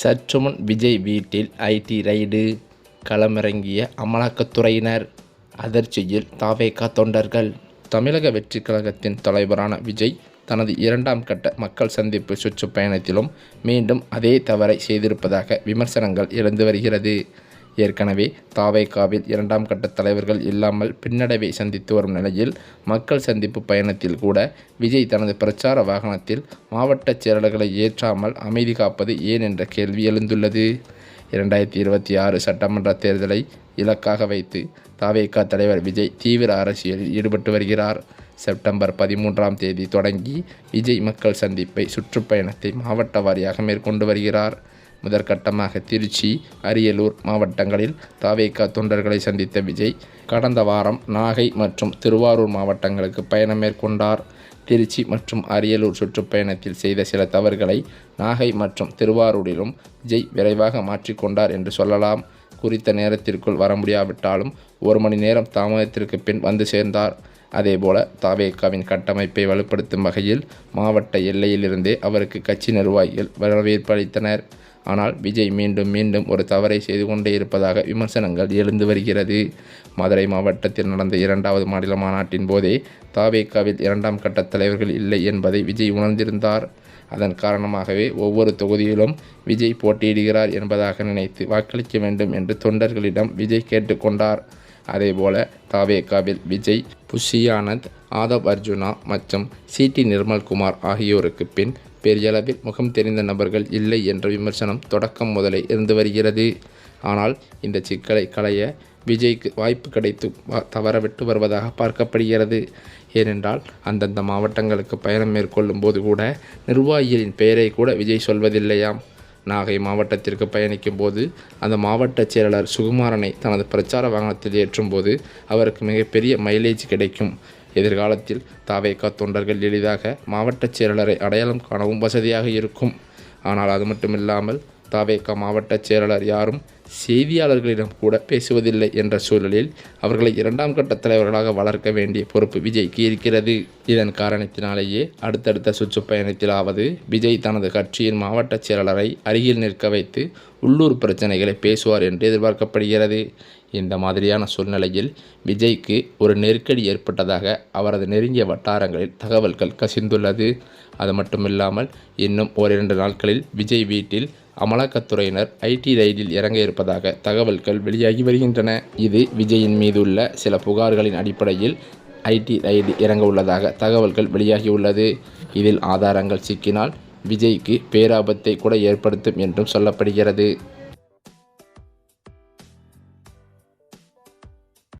சற்றுமுன் விஜய் வீட்டில் ID ride களமிறங்கிய அமலாக்கத்துறையினர் அதிர்ச்சியில் தாவேகா தொண்டர்கள். தமிழக வெற்றி கழகத்தின் தலைவரான விஜய் தனது இரண்டாம் கட்ட மக்கள் சந்திப்பு சுற்றுப்பயணத்திலும் மீண்டும் அதே தவறை செய்திருப்பதாக விமர்சனங்கள் எழுந்து வருகிறது. ஏற்கனவே தாவேகாவில் இரண்டாம் கட்ட தலைவர்கள் இல்லாமல் பின்னடைவை சந்தித்து வரும் நிலையில் மக்கள் சந்திப்பு பயணத்தில் கூட விஜய் தனது பிரச்சார வாகனத்தில் மாவட்ட செயலர்களை ஏற்றாமல் அமைதி காப்பது ஏன் என்ற கேள்வி எழுந்துள்ளது. இரண்டாயிரத்தி இருபத்தி ஆறு சட்டமன்ற தேர்தலை இலக்காக வைத்து தாவேகா தலைவர் விஜய் தீவிர அரசியலில் ஈடுபட்டு வருகிறார். செப்டம்பர் பதிமூன்றாம் தேதி தொடங்கி விஜய் மக்கள் சந்திப்பை சுற்றுப்பயணத்தை மாவட்ட வாரியாக மேற்கொண்டு வருகிறார். முதற்கட்டமாக திருச்சி அரியலூர் மாவட்டங்களில் தாவேக்கா தொண்டர்களை சந்தித்த விஜய் கடந்த வாரம் நாகை மற்றும் திருவாரூர் மாவட்டங்களுக்கு பயணம் மேற்கொண்டார். திருச்சி மற்றும் அரியலூர் சுற்றுப்பயணத்தில் செய்த சில தவறுகளை நாகை மற்றும் திருவாரூரிலும் விஜய் விரைவாக மாற்றிக்கொண்டார் என்று சொல்லலாம். குறித்த நேரத்திற்குள் வர முடியாவிட்டாலும் ஒரு மணி நேரம் தாமதத்திற்கு பின் வந்து சேர்ந்தார். அதேபோல தாவேகாவின் கட்டமைப்பை வலுப்படுத்தும் வகையில் மாவட்ட எல்லையிலிருந்தே அவருக்கு கட்சி நிர்வாகிகள் வரவேற்பு அளித்தனர் ஆனால் விஜய் மீண்டும் மீண்டும் ஒரு தவறை செய்து கொண்டே இருப்பதாக விமர்சனங்கள் எழுந்து வருகிறது. மதுரை மாவட்டத்தில் நடந்த இரண்டாவது மாநில மாநாட்டின் போதே தாவேகாவில் இரண்டாம் கட்ட தலைவர்கள் இல்லை என்பதை விஜய் உணர்ந்திருந்தார். அதன் காரணமாகவே ஒவ்வொரு தொகுதியிலும் விஜய் போட்டியிடுகிறார் என்பதாக நினைத்து வாக்களிக்க வேண்டும் என்று தொண்டர்களிடம் விஜய் கேட்டுக்கொண்டார் அதேபோல தாவேகாவில் விஜய் புஷி ஆனந்த் ஆதவ் அர்ஜுனா மற்றும் சிடி நிர்மல்குமார் ஆகியோருக்கு பின் பெரியளவில் முகம் தெரிந்த நபர்கள் இல்லை என்ற விமர்சனம் தொடக்கம் முதலே இருந்து வருகிறது. ஆனால் இந்த சிக்கலை களைய விஜய்க்கு வாய்ப்பு கிடைத்து வ- தவறவிட்டு வருவதாக பார்க்கப்படுகிறது. ஏனென்றால் அந்தந்த மாவட்டங்களுக்கு பயணம் மேற்கொள்ளும் போது கூட நிர்வாகிகளின் பெயரை கூட விஜய் சொல்வதில்லையாம். நாகை மாவட்டத்திற்கு பயணிக்கும் போது அந்த மாவட்ட செயலாளர் சுகுமாரனை தனது பிரச்சார வாகனத்தில் ஏற்றும்போது அவருக்கு மிகப்பெரிய மைலேஜ் கிடைக்கும். எதிர்காலத்தில் தாவேகா தொண்டர்கள் எளிதாக மாவட்ட செயலாளரை அடையாளம் காணவும் வசதியாக இருக்கும். ஆனால் அது மட்டுமில்லாமல் தாவேக்கா மாவட்ட செயலாளர் யாரும் செய்தியாளர்களிடம் கூட பேசுவதில்லை என்ற சூழலில் அவர்களை இரண்டாம் கட்ட தலைவர்களாக வளர்க்க வேண்டிய பொறுப்பு விஜய்க்கு இருக்கிறது. இதன் காரணத்தினாலேயே அடுத்தடுத்த சுற்றுப்பயணத்திலாவது விஜய் தனது கட்சியின் மாவட்ட செயலாளரை அருகில் நிற்க வைத்து உள்ளூர் பிரச்சனைகளை பேசுவார் என்று எதிர்பார்க்கப்படுகிறது. இந்த மாதிரியான சூழ்நிலையில் விஜய்க்கு ஒரு நெருக்கடி ஏற்பட்டதாக அவரது நெருங்கிய வட்டாரங்களில் தகவல்கள் கசிந்துள்ளது. அது மட்டுமில்லாமல் இன்னும் ஓரிரண்டு நாட்களில் விஜய் வீட்டில் அமலாக்கத்துறையினர் ஐடி ரைடில் இறங்க இருப்பதாக தகவல்கள் வெளியாகி வருகின்றன. இது விஜயின் மீதுள்ள சில புகார்களின் அடிப்படையில் ஐடி ரைடு இறங்க உள்ளதாக தகவல்கள் வெளியாகியுள்ளது. இதில் ஆதாரங்கள் சிக்கினால் விஜய்க்கு பேராபத்தை கூட ஏற்படுத்தும் என்றும் சொல்லப்படுகிறது.